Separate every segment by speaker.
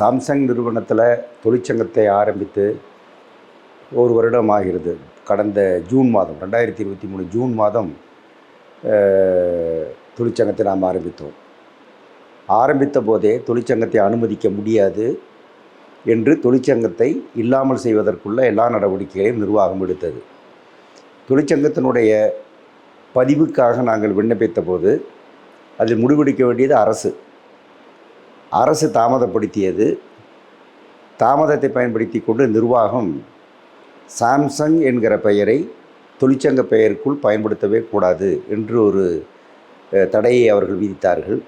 Speaker 1: Samsung நிறுவனத்தில் தொழிற்சங்கத்தை ஆரம்பித்து ஒரு வருடம் ஆகிறது கடந்த ஜூன் மாதம் ரெண்டாயிரத்தி இருபத்தி மூணு ஜூன் மாதம் தொழிற்சங்கத்தை நாம் ஆரம்பித்தோம். ஆரம்பித்த போதே தொழிற்சங்கத்தை அனுமதிக்க முடியாது என்று தொழிற்சங்கத்தை இல்லாமல் செய்வதற்குள்ள எல்லா நடவடிக்கைகளையும் நிர்வாகம் எடுத்தது. தொழிற்சங்கத்தினுடைய பதிவுக்காக நாங்கள் விண்ணப்பித்த போது அதில் முடிவெடுக்க வேண்டியது அரசு. அரசு தாமதப்படுத்தியது. தாமதத்தை பயன்படுத்தி கொண்டு நிர்வாகம் சாம்சங் என்கிற பெயரை தொழிற்சங்க பெயருக்குள் பயன்படுத்தவே கூடாது என்று ஒரு தடையை அவர்கள் விதித்தார்கள்.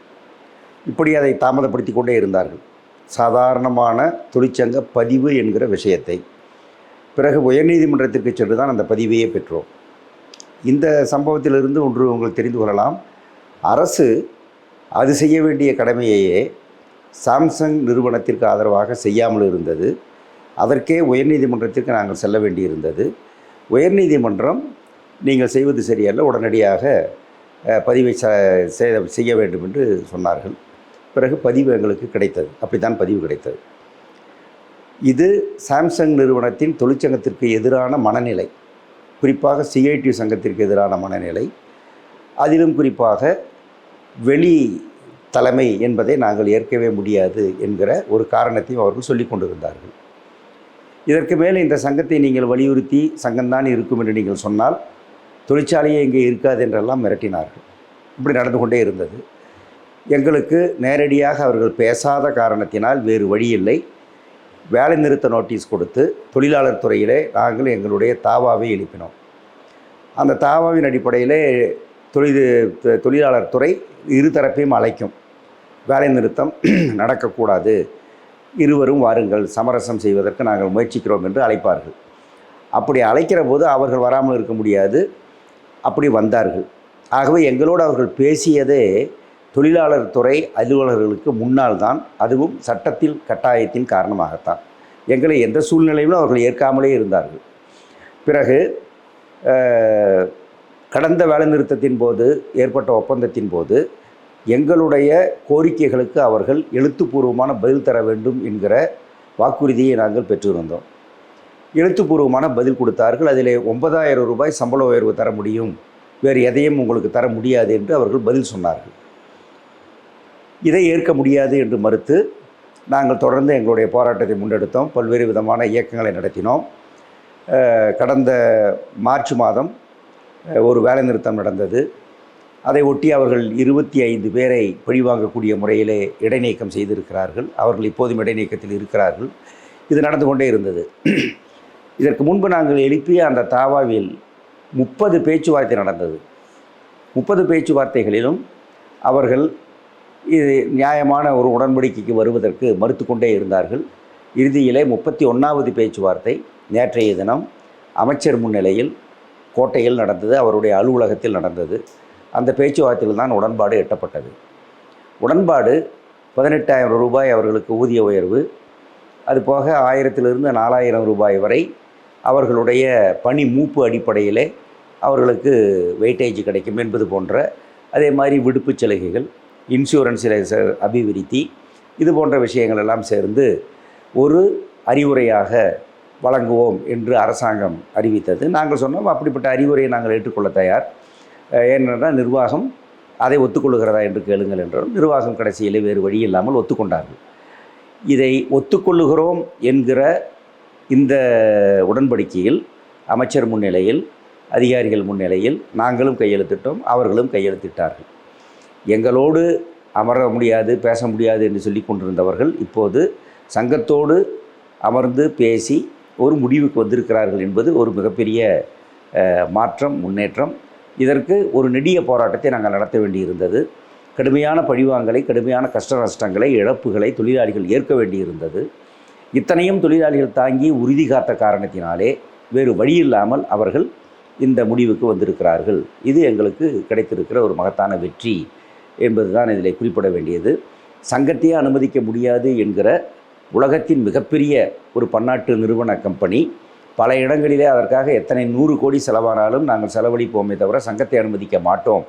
Speaker 1: இப்படி அதை தாமதப்படுத்தி கொண்டே இருந்தார்கள். சாதாரணமான தொழிற்சங்க பதிவு என்கிற விஷயத்தை. பிறகு உயர்நீதிமன்றத்திற்கு சென்று தான் அந்த பதிவையே பெற்றோம். இந்த சம்பவத்திலிருந்து ஒன்று உங்களுக்கு தெரிந்து கொள்ளலாம். அரசு அது செய்ய வேண்டிய கடமையையே சாம்சங் நிறுவனத்திற்கு ஆதரவாக செய்யாமல் இருந்தது. அதற்கே உயர்நீதிமன்றத்திற்கு நாங்கள் செல்ல வேண்டியிருந்தது. உயர்நீதிமன்றம் நீங்கள் செய்வது சரியல்ல உடனடியாக பதிவை ச செய்ய வேண்டும் என்று சொன்னார்கள். பிறகு பதிவு எங்களுக்கு கிடைத்தது. அப்படித்தான் பதிவு கிடைத்தது. இது சாம்சங் நிறுவனத்தின் தொழிற்சங்கத்திற்கு எதிரான மனநிலை. குறிப்பாக சிஐடி சங்கத்திற்கு எதிரான மனநிலை. அதிலும் குறிப்பாக வெளி தலைமை என்பதை நாங்கள் ஏற்கவே முடியாது என்கிற ஒரு காரணத்தையும் அவர்கள் சொல்லி கொண்டிருந்தார்கள். இதற்கு மேலே இந்த சங்கத்தை நீங்கள் வலியுறுத்தி சங்கம்தான் இருக்கும் என்று நீங்கள் சொன்னால் தொழிற்சாலையே இங்கே இருக்காது என்றெல்லாம் மிரட்டினார்கள். இப்படி நடந்து கொண்டே இருந்தது. எங்களுக்கு நேரடியாக அவர்கள் பேசாத காரணத்தினால் வேறு வழி இல்லை. வேலை நிறுத்த நோட்டீஸ் கொடுத்து தொழிலாளர் துறையிலே நாங்கள் எங்களுடைய தாவாவை எழுப்பினோம். அந்த தாவாவின் அடிப்படையிலே தொழில் தொழிலாளர் துறை இருதரப்பையும் அழைக்கும். வேலை நிறுத்தம் நடக்கக்கூடாது. இருவரும் வாருங்கள். சமரசம் செய்வதற்கு நாங்கள் முயற்சிக்கிறோம் என்று அழைப்பார்கள். அப்படி அழைக்கிற போது அவர்கள் வராமல் இருக்க முடியாது. அப்படி வந்தார்கள். ஆகவே எங்களோடு அவர்கள் பேசியதே தொழிலாளர் துறை அலுவலர்களுக்கு முன்னால் தான். அதுவும் சட்டத்தில் கட்டாயத்தின் காரணமாகத்தான். எங்களை எந்த சூழ்நிலையிலும் அவர்கள் ஏற்காமலே இருந்தார்கள். பிறகு கடந்த வேலைநிறுத்தத்தின் போது ஏற்பட்ட ஒப்பந்தத்தின் போது எங்களுடைய கோரிக்கைகளுக்கு அவர்கள் எழுத்துப்பூர்வமான பதில் தர வேண்டும் என்கிற வாக்குறுதியை நாங்கள் பெற்றிருந்தோம். எழுத்துப்பூர்வமான பதில் கொடுத்தார்கள். அதில் ஒன்பதாயிரம் ரூபாய் சம்பள உயர்வு தர முடியும். வேறு எதையும் உங்களுக்கு தர முடியாது என்று அவர்கள் பதில் சொன்னார்கள். இதை ஏற்க முடியாது என்று மறுத்து நாங்கள் தொடர்ந்து எங்களுடைய போராட்டத்தை முன்னெடுத்தோம். பல்வேறு விதமான இயக்கங்களை நடத்தினோம். கடந்த மார்ச் மாதம் ஒரு வேலைநிறுத்தம் நடந்தது. அதை ஒட்டி அவர்கள் இருபத்தி ஐந்து பேரை பழிவாங்கக்கூடிய முறையிலே இடைநீக்கம் செய்திருக்கிறார்கள். அவர்கள் இப்போதும் இடைநீக்கத்தில் இருக்கிறார்கள். இது நடந்து கொண்டே இருந்தது. இதற்கு முன்பு நாங்கள் எழுப்பிய அந்த தாவாவில் முப்பது பேச்சுவார்த்தை நடந்தது. முப்பது பேச்சுவார்த்தைகளிலும் அவர்கள் இது நியாயமான ஒரு உடன்படிக்கைக்கு வருவதற்கு மறுத்து கொண்டே இருந்தார்கள். இறுதியிலே முப்பத்தி ஒன்றாவது பேச்சுவார்த்தை நேற்றைய தினம் அமைச்சர் முன்னிலையில் கோட்டையில் நடந்தது. அவருடைய அலுவலகத்தில் நடந்தது. அந்த பேச்சுவார்த்தையில் தான் உடன்பாடு எட்டப்பட்டது. உடன்பாடு பதினெட்டாயிரம் ரூபாய் அவர்களுக்கு ஊதிய உயர்வு. அது போக ஆயிரத்திலிருந்து நாலாயிரம் ரூபாய் வரை அவர்களுடைய பணி மூப்பு அடிப்படையிலே அவர்களுக்கு வெயிட்டேஜ் கிடைக்கும் என்பது போன்ற அதே மாதிரி விடுப்புச் சலுகைகள் இன்சூரன்ஸில் அபிவிருத்தி இது போன்ற விஷயங்கள் எல்லாம் சேர்ந்து ஒரு அறிவுரையாக வழங்குவோம் என்று அரசாங்கம் அறிவித்தது. நாங்கள் சொன்னோம் அப்படிப்பட்ட அறிவுரையை நாங்கள் ஏற்றுக்கொள்ள தயார். ஏனென்றால் நிர்வாகம் அதை ஒத்துக்கொள்ளுகிறதா என்று கேளுங்கள் என்றோம் நிர்வாகம் கடைசியிலே வேறு வழி இல்லாமல் ஒத்துக்கொண்டார்கள். இதை ஒத்துக்கொள்ளுகிறோம் என்கிற இந்த உடன்படிக்கையில் அமைச்சர் முன்னிலையில் அதிகாரிகள் முன்னிலையில் நாங்களும் கையெழுத்திட்டோம் அவர்களும் கையெழுத்திட்டார்கள். எங்களோடு அமர முடியாது பேச முடியாது என்று சொல்லி கொண்டிருந்தவர்கள் இப்போது சங்கத்தோடு அமர்ந்து பேசி ஒரு முடிவுக்கு வந்திருக்கிறார்கள் என்பது ஒரு மிகப்பெரிய மாற்றம் முன்னேற்றம். இதற்கு ஒரு நெடிய போராட்டத்தை நாங்கள் நடத்த வேண்டியிருந்தது. கடுமையான பழிவாங்கலை கடுமையான கஷ்ட நஷ்டங்களை இழப்புகளை தொழிலாளிகள் ஏற்க வேண்டியிருந்தது. இத்தனையும் தொழிலாளிகள் தாங்கி உறுதி காத்த காரணத்தினாலே வேறு வழி இல்லாமல் அவர்கள் இந்த முடிவுக்கு வந்திருக்கிறார்கள். இது எங்களுக்கு கிடைத்திருக்கிற ஒரு மகத்தான வெற்றி என்பதுதான் இதில் குறிப்பிட வேண்டியது. சங்கத்தையே அனுமதிக்க முடியாது என்கிற உலகத்தின் மிகப்பெரிய ஒரு பன்னாட்டு நிறுவன கம்பெனி பல இடங்களிலே அதற்காக எத்தனை நூறு கோடி செலவானாலும் நாங்கள் செலவழிப்போமே தவிர சங்கத்தை அனுமதிக்க மாட்டோம்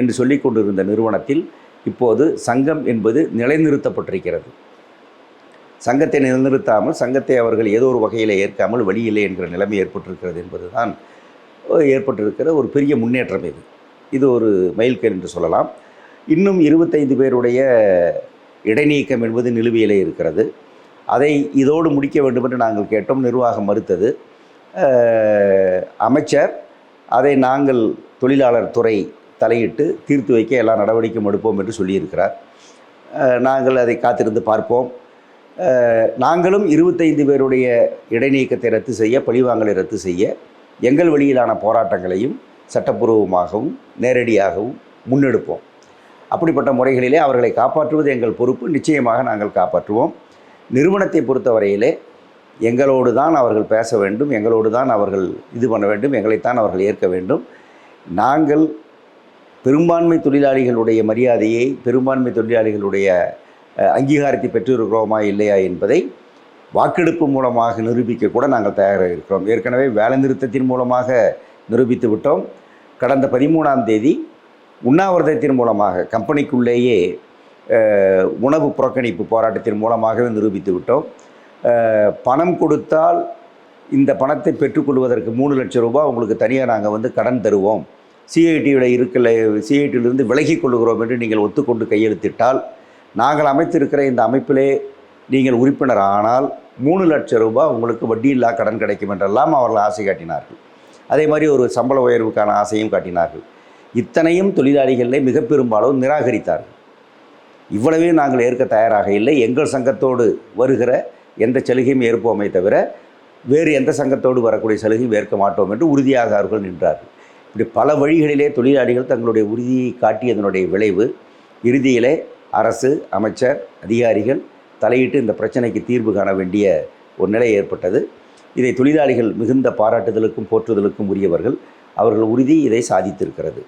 Speaker 1: என்று சொல்லி கொண்டிருந்த நிறுவனத்தில் இப்போது சங்கம் என்பது நிலைநிறுத்தப்பட்டிருக்கிறது. சங்கத்தை நிலைநிறுத்தாமல் சங்கத்தை அவர்கள் ஏதோ ஒரு வகையில் ஏற்காமல் வழியில்லை என்கிற நிலைமை ஏற்பட்டிருக்கிறது என்பதுதான் ஏற்பட்டிருக்கிற ஒரு பெரிய முன்னேற்றம் இது. இது ஒரு மைல்கல் என்று சொல்லலாம். இன்னும் இருபத்தைந்து பேருடைய இடைநீக்கம் என்பது நிலுவையிலே இருக்கிறது. அதை இதோடு முடிக்க வேண்டும் என்று நாங்கள் கேட்டோம். நிர்வாகம் மறுத்தது. அமைச்சர் அதை நாங்கள் தொழிலாளர் துறை தலையிட்டு தீர்த்து வைக்க எல்லா நடவடிக்கையும் எடுப்போம் என்று சொல்லியிருக்கிறார். நாங்கள் அதை காத்திருந்து பார்ப்போம். நாங்களும் இருபத்தைந்து பேருடைய இடைநீக்கத்தை ரத்து செய்ய பழிவாங்கலை ரத்து செய்ய எங்கள் வழியிலான போராட்டங்களையும் சட்டப்பூர்வமாகவும் நேரடியாகவும் முன்னெடுப்போம். அப்படிப்பட்ட முறைகளிலே அவர்களை காப்பாற்றுவது எங்கள் பொறுப்பு. நிச்சயமாக நாங்கள் காப்பாற்றுவோம். நிறுவனத்தை பொறுத்தவரையிலே எங்களோடு தான் அவர்கள் பேச வேண்டும் எங்களோடு தான் அவர்கள் இது பண்ண வேண்டும் எங்களைத்தான் அவர்கள் ஏற்க வேண்டும். நாங்கள் பெரும்பான்மை தொழிலாளிகளுடைய மரியாதையை பெரும்பான்மை தொழிலாளிகளுடைய அங்கீகாரத்தை பெற்றிருக்கிறோமா இல்லையா என்பதை வாக்கெடுப்பு மூலமாக நிரூபிக்க கூட நாங்கள் தயாராக இருக்கிறோம். ஏற்கனவே வேலை நிறுத்தத்தின் மூலமாக நிரூபித்து விட்டோம். கடந்த பதிமூணாம் தேதி உண்ணாவிரதத்தின் மூலமாக கம்பெனிக்குள்ளேயே உணவு புறக்கணிப்பு போராட்டத்தின் மூலமாகவே நிரூபித்து விட்டோம். பணம் கொடுத்தால் இந்த பணத்தை பெற்றுக்கொள்வதற்கு மூணு லட்சம் ரூபாய் உங்களுக்கு தனியாக நாங்கள் வந்து கடன் தருவோம். சிஐடியோட இருக்கல சிஐடியிலிருந்து விலகிக் கொள்கிறோம் என்று நீங்கள் ஒத்துக்கொண்டு கையெழுத்திட்டால் நாங்கள் அமைத்திருக்கிற இந்த அமைப்பிலே நீங்கள் உறுப்பினர் ஆனால் மூணு லட்சம் ரூபாய் உங்களுக்கு வட்டியில்லா கடன் கிடைக்கும் என்றெல்லாம் அவர்கள் ஆசை காட்டினார்கள். அதே மாதிரி ஒரு சம்பள உயர்வுக்கான ஆசையும் காட்டினார்கள். இத்தனையும் தொழிலாளிகளை மிக பெரும்பாலும் நிராகரித்தார்கள். இவ்வளவையும் நாங்கள் ஏற்க தயாராக இல்லை. எங்கள் சங்கத்தோடு வருகிற எந்த சலுகையும் ஏற்போமே தவிர வேறு எந்த சங்கத்தோடு வரக்கூடிய சலுகையும் ஏற்க மாட்டோம் என்று உறுதியாக அவர்கள் நின்றார்கள். இப்படி பல வழிகளிலே தொழிலாளிகள் தங்களுடைய உறுதியை காட்டியதனுடைய விளைவு இறுதியிலே அரசு அமைச்சர் அதிகாரிகள் தலையிட்டு இந்த பிரச்சனைக்கு தீர்வு காண வேண்டிய ஒரு நிலை ஏற்பட்டது. இதை தொழிலாளிகள் மிகுந்த பாராட்டுதலுக்கும் போற்றுதலுக்கும் உரியவர்கள் அவர்கள் உறுதி இதை சாதித்திருக்கிறது.